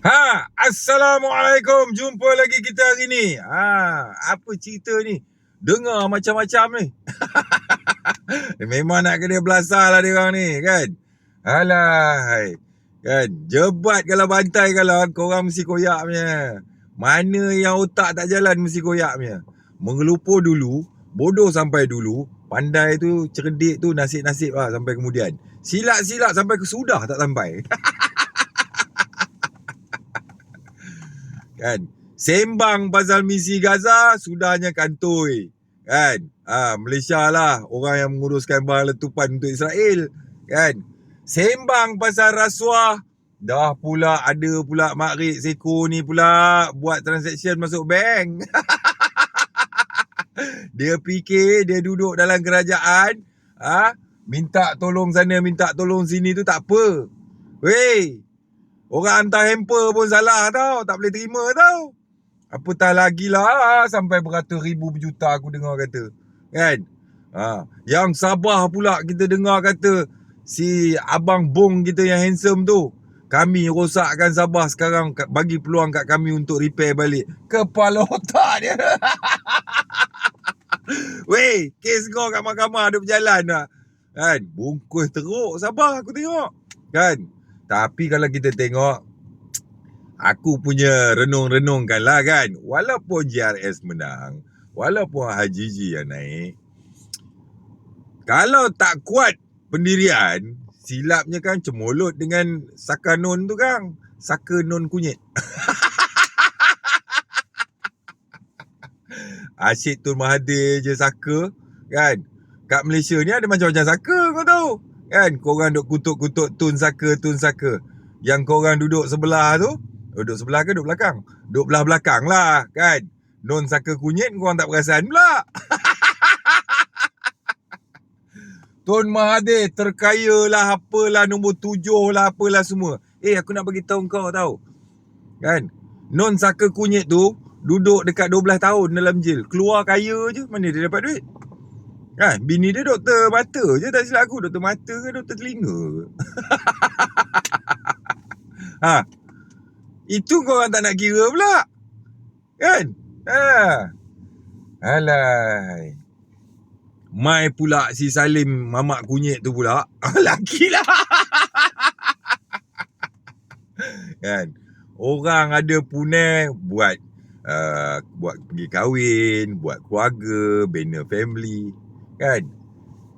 Ha, Assalamualaikum. Jumpa lagi kita hari ni. Ha, apa cerita ni? Dengar macam-macam ni. Memang nak kena belasah lah dia orang ni, kan? Alah, kan? Jebat kalau bantai kalau korang mesti koyak punya. Mana yang otak tak jalan mesti koyak punya. Mengelupur dulu, bodoh sampai dulu, pandai tu, cerdik tu, nasib-nasib lah sampai kemudian. Silap-silap sampai ke sudah tak sampai. kan? Sembang pasal misi Gaza sudahnya kantoi kan? Ha, Malaysia lah orang yang menguruskan barang letupan untuk Israel kan? Sembang pasal rasuah dah pula ada pula makrik seko ni pula buat transaction masuk bank. Dia fikir dia duduk dalam kerajaan ha? minta tolong sana minta tolong sini tu tak apa. Weh, Orang hantar hamper pun salah tau. Tak boleh terima tau. Apatah lagi lah sampai beratus ribu berjuta aku dengar kata. Kan? Ha. Yang Sabah pula kita dengar kata si abang bong kita yang handsome tu. Kami rosakkan Sabah sekarang bagi peluang kat kami untuk repair balik. Kepala otak dia. Weh, kes kau kat mahkamah ada berjalan tak? Kan? Bungkus teruk Sabah aku tengok. Kan? Tapi kalau kita tengok Aku punya renung-renungkan lah kan. Walaupun JRS menang Walaupun Haji Ji yang naik Kalau tak kuat pendirian Silapnya kan cemolot dengan Saka non tu kan. Saka non kunyit. Asyik Tun Mahathir je Saka Kan? Kat Malaysia ni ada macam-macam Saka Kan korang duk kutuk-kutuk tun saka tun saka. Yang korang duduk sebelah tu, duduk sebelah ke duduk belakang? Duduk belah belakang lah kan. Non saka kunyit korang tak perasan pula. Tun Mahathir terkaya lah apalah nombor tujuh lah apalah semua. Eh aku nak bagi tahu kau tahu. Kan? Non saka kunyit tu duduk dekat 12 tahun dalam jail. Keluar kaya je mana dia dapat duit? Kan? Bini dia doktor mata je tak silap aku. Doktor mata ke doktor telinga? ha. Itu kau orang tak nak kira pula. Kan? Ha. Alai. Mai pula si Salim mamak kunyit tu pula. Laki lah. kan? Orang ada punai buat uh, buat pergi kahwin, buat keluarga, bina family kan?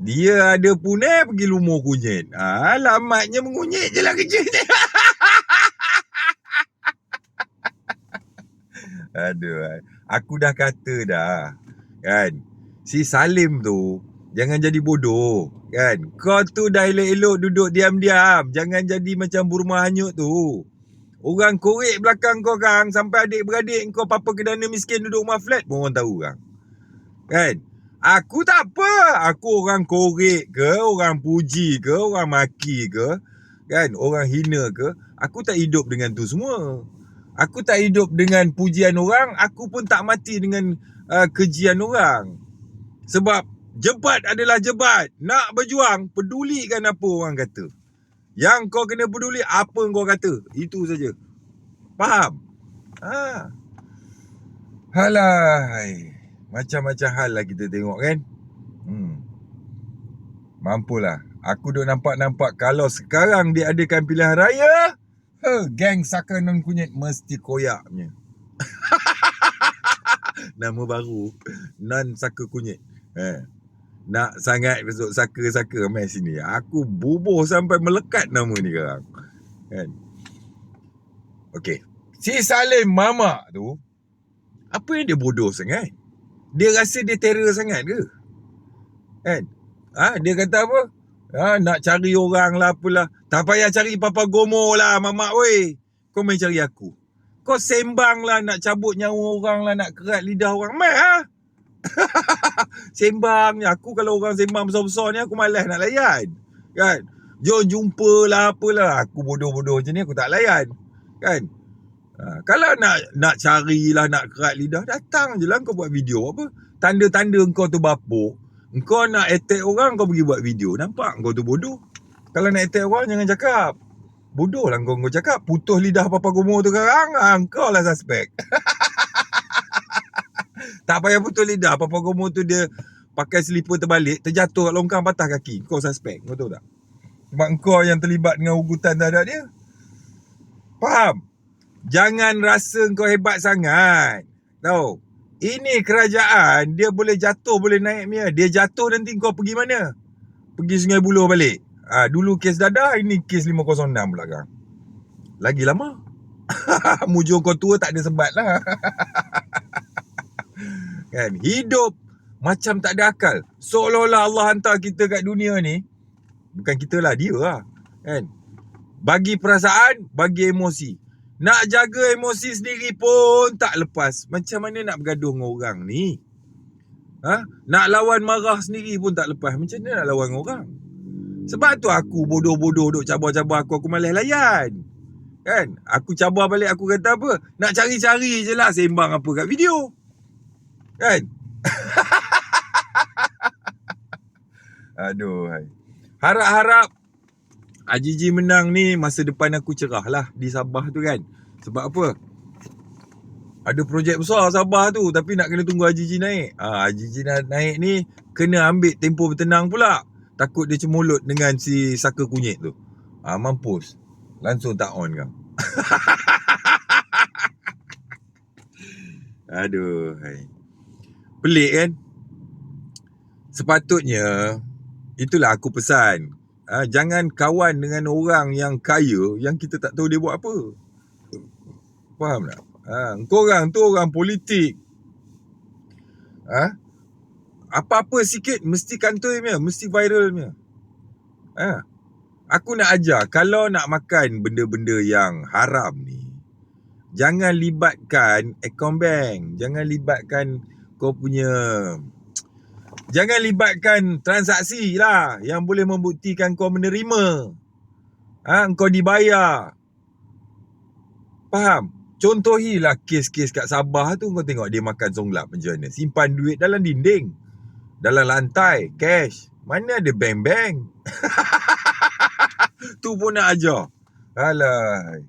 Dia ada punai pergi lumur kunyit. Alamatnya mengunyit je lah kerja dia aduh aku dah kata dah kan? Si Salim tu jangan jadi bodoh kan? Kau tu dah elok-elok duduk diam-diam. Jangan jadi macam burma hanyut tu. Orang korek belakang kau kan Sampai adik-beradik kau Papa kedana miskin duduk rumah flat pun orang tahu kan Kan Aku tak apa. Aku orang korek ke, orang puji ke, orang maki ke, kan, orang hina ke, aku tak hidup dengan tu semua. Aku tak hidup dengan pujian orang, aku pun tak mati dengan uh, kejian orang. Sebab jebat adalah jebat. Nak berjuang, pedulikan apa orang kata. Yang kau kena peduli apa kau kata. Itu saja. Faham? Ha. Halai. Macam-macam hal lah kita tengok kan? Hmm. Mampulah. Aku duk nampak-nampak Kalau sekarang dia adakan pilihan raya huh, Gang Saka Non Kunyit Mesti koyak punya Nama baru Non Saka Kunyit. Eh. Nak sangat besok Saka-Saka Main sini. Aku bubuh sampai melekat nama ni sekarang Kan? Okay Si Salim Mama tu Apa yang dia bodoh sangat dia rasa dia terror sangat ke? Kan? Ha, dia kata apa? Ha, nak cari orang lah apalah. Tak payah cari papa gomo lah mamak weh. Kau main cari aku. Kau sembang lah nak cabut nyawa orang lah. Nak kerat lidah orang. Mai ha? sembang ni. Aku kalau orang sembang besar-besar ni aku malas nak layan. Kan? Jom jumpa lah apalah. Aku bodoh-bodoh macam ni aku tak layan. Kan? Ha, kalau nak nak carilah nak kerat lidah datang je lah kau buat video apa. Tanda-tanda kau tu bapuk. Kau nak attack orang kau pergi buat video. Nampak kau tu bodoh. Kalau nak attack orang jangan cakap. Bodoh lah kau, kau cakap Putus lidah Papa Gomo tu sekarang ah, Kau lah suspek Tak payah putus lidah Papa Gomo tu dia Pakai selipar terbalik Terjatuh kat longkang Patah kaki Kau suspek Kau tahu tak Sebab kau yang terlibat Dengan ugutan terhadap dia Faham Jangan rasa kau hebat sangat Tahu Ini kerajaan Dia boleh jatuh Boleh naik punya Dia jatuh nanti kau pergi mana Pergi Sungai Buloh balik Ah, dulu kes dadah, ini kes 506 belakang. Lagi lama. Mujur kau tua tak ada sebat lah. kan? Hidup macam tak ada akal. Seolah-olah Allah hantar kita kat dunia ni. Bukan kita lah, dia lah. Kan? Bagi perasaan, bagi emosi. Nak jaga emosi sendiri pun tak lepas. Macam mana nak bergaduh dengan orang ni? Ha? Nak lawan marah sendiri pun tak lepas. Macam mana nak lawan orang? Sebab tu aku bodoh-bodoh duk cabar-cabar aku, aku malas layan. Kan? Aku cabar balik aku kata apa? Nak cari-cari je lah sembang apa kat video. Kan? Aduh. Harap-harap Ajiji menang ni masa depan aku cerah lah di Sabah tu kan. Sebab apa? Ada projek besar Sabah tu tapi nak kena tunggu Ajiji naik. Ha, Ajiji naik ni kena ambil tempoh bertenang pula. Takut dia cemulut dengan si saka kunyit tu. Ah mampus. Langsung tak on kau. Aduh. Hai. Pelik kan? Sepatutnya itulah aku pesan. Ha, jangan kawan dengan orang yang kaya yang kita tak tahu dia buat apa. Faham tak? Ha, kau orang tu orang politik. Ha? apa-apa sikit mesti kantoi punya, mesti viral punya. Ha. Aku nak ajar kalau nak makan benda-benda yang haram ni jangan libatkan account bank, jangan libatkan kau punya jangan libatkan transaksi lah yang boleh membuktikan kau menerima. Ha, kau dibayar. Faham? Contohilah kes-kes kat Sabah tu kau tengok dia makan songlap macam mana. Simpan duit dalam dinding dalam lantai cash mana ada bank-bank tu pun nak ajar alah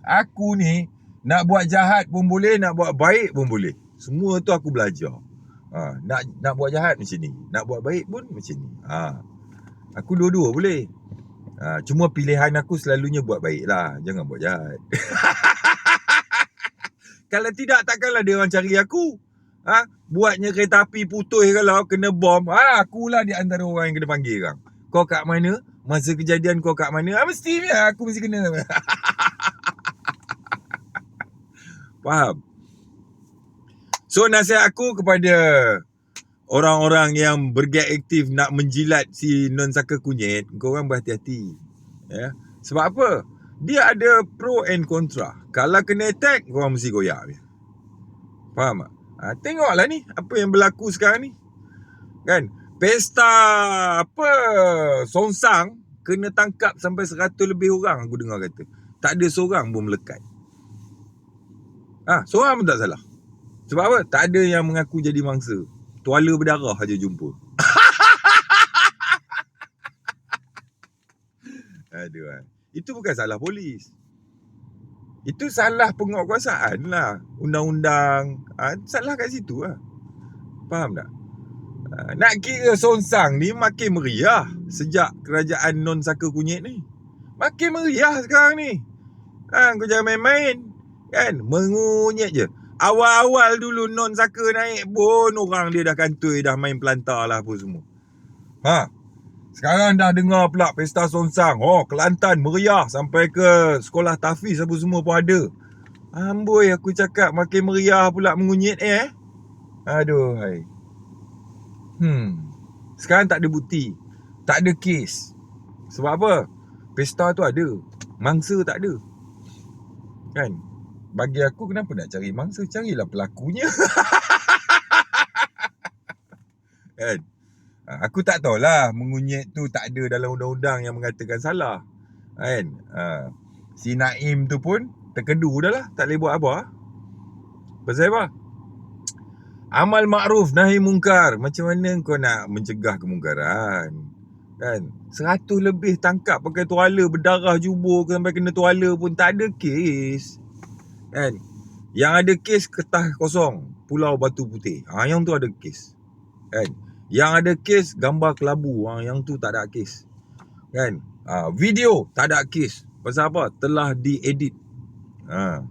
aku ni nak buat jahat pun boleh nak buat baik pun boleh semua tu aku belajar ha, nak nak buat jahat macam ni nak buat baik pun macam ni ha. aku dua-dua boleh ha, cuma pilihan aku selalunya buat baik lah jangan buat jahat kalau tidak takkanlah dia orang cari aku ha? Buatnya kereta api putus kalau kena bom ha? Akulah di antara orang yang kena panggil kang Kau kat mana? Masa kejadian kau kat mana? Ha, mesti aku mesti kena Faham? So nasihat aku kepada Orang-orang yang bergek aktif nak menjilat si non saka kunyit Kau orang berhati-hati ya? Sebab apa? Dia ada pro and contra Kalau kena attack, kau orang mesti goyak Faham tak? Ha, tengoklah ni apa yang berlaku sekarang ni. Kan? Pesta apa Songsang kena tangkap sampai 100 lebih orang aku dengar kata. Tak ada seorang pun melekat. Ah, ha, seorang pun tak salah. Sebab apa? Tak ada yang mengaku jadi mangsa. Tuala berdarah aja jumpa. Aduh. Ha. Itu bukan salah polis. Itu salah penguatkuasaan lah Undang-undang ha, Salah kat situ lah Faham tak? Ha, nak kira Sonsang ni makin meriah Sejak kerajaan non saka kunyit ni Makin meriah sekarang ni ha, Kau jangan main-main Kan? Mengunyit je Awal-awal dulu non saka naik pun Orang dia dah kantoi Dah main pelantar lah apa semua Ha? Sekarang dah dengar pula pesta sonsang. Oh, Kelantan meriah sampai ke sekolah tafiz apa semua pun ada. Amboi aku cakap makin meriah pula mengunyit eh. Aduh hai. Hmm. Sekarang tak ada bukti. Tak ada kes. Sebab apa? Pesta tu ada. Mangsa tak ada. Kan? Bagi aku kenapa nak cari mangsa? Carilah pelakunya. kan? Ha, aku tak tahulah mengunyit tu tak ada dalam undang-undang yang mengatakan salah. Kan? Ha, si Naim tu pun terkedu dah lah. Tak boleh buat apa. Pasal apa? Amal makruf nahi mungkar. Macam mana kau nak mencegah kemungkaran? Kan? Seratus lebih tangkap pakai tuala berdarah jubur sampai kena tuala pun tak ada kes. Kan? Yang ada kes ketah kosong. Pulau Batu Putih. Ha, yang tu ada kes. Kan? Yang ada kes gambar kelabu. Ha, yang tu tak ada kes. Kan? Ha, video tak ada kes. Pasal apa? Telah diedit. Ha.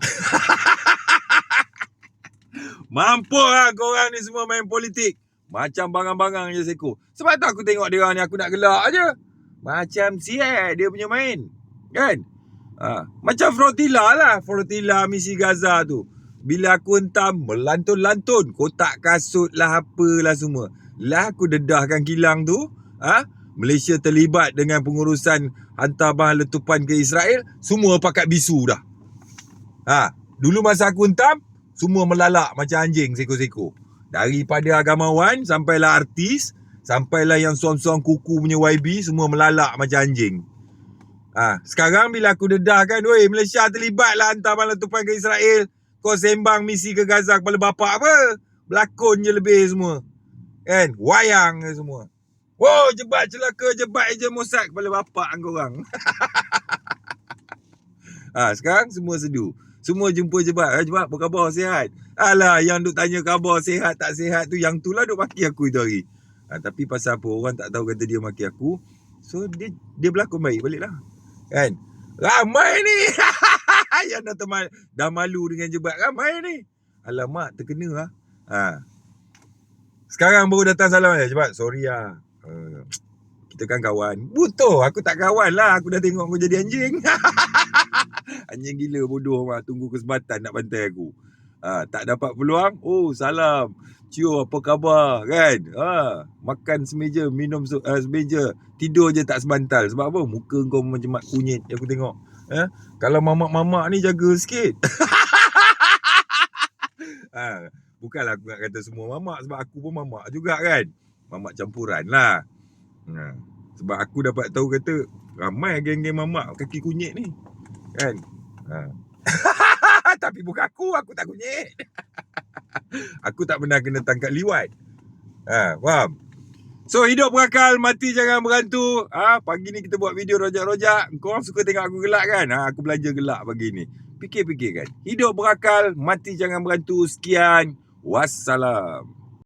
Mampu lah korang ni semua main politik. Macam bangang-bangang je seko. Sebab tu aku tengok dia ni aku nak gelak aje. Macam sial dia punya main. Kan? Ha. Macam Frotilla lah. Frotilla misi Gaza tu. Bila aku hentam melantun-lantun. Kotak kasut lah apalah semua. Lah aku dedahkan kilang tu. Ha? Malaysia terlibat dengan pengurusan hantar bahan letupan ke Israel. Semua pakat bisu dah. Ha. Dulu masa aku hentam. Semua melalak macam anjing seko-seko. Daripada agamawan sampailah artis, sampailah yang suam-suam kuku punya YB semua melalak macam anjing. Ha, sekarang bila aku dedahkan, woi Malaysia terlibat lah hantar bahan letupan ke Israel. Kau sembang misi ke Gaza kepala bapak apa? Berlakon je lebih semua. Kan? Wayang semua. Wow, jebat celaka, jebat je Mossad kepala bapak korang. ha, sekarang semua sedu. Semua jumpa jebat. Eh, jebat, apa khabar? Sihat? Alah, yang duk tanya khabar sihat tak sihat tu, yang tu lah duk maki aku itu hari. Ha, tapi pasal apa orang tak tahu kata dia maki aku. So, dia dia berlakon baik balik lah. Kan? Ramai ni. yang dah, teman, dah malu dengan jebat. Ramai ni. Alamak, terkena lah. Ha. Sekarang baru datang salam. Eh, jebat, sorry lah. Uh, kita kan kawan. Betul, aku tak kawan lah. Aku dah tengok kau jadi anjing. Anjing gila bodoh mah tunggu kesempatan nak bantai aku. Ha, tak dapat peluang. Oh, salam. Cio apa khabar kan? Ha, makan semeja, minum uh, semeja, tidur je tak sebantal. Sebab apa? Muka kau macam mak kunyit aku tengok. Ha? Kalau mamak-mamak ni jaga sikit. ha, bukanlah aku nak kata semua mamak sebab aku pun mamak juga kan. Mamak campuran lah. Ha, sebab aku dapat tahu kata ramai geng-geng mamak kaki kunyit ni. Kan? Ha. Tapi bukan aku, aku tak kunyit. aku tak pernah kena tangkap liwat. Ha, faham? So hidup berakal, mati jangan berantu. Ha, pagi ni kita buat video rojak-rojak. Kau orang suka tengok aku gelak kan? Ha, aku belajar gelak pagi ni. Fikir-fikir kan. Hidup berakal, mati jangan berantu. Sekian. Wassalam.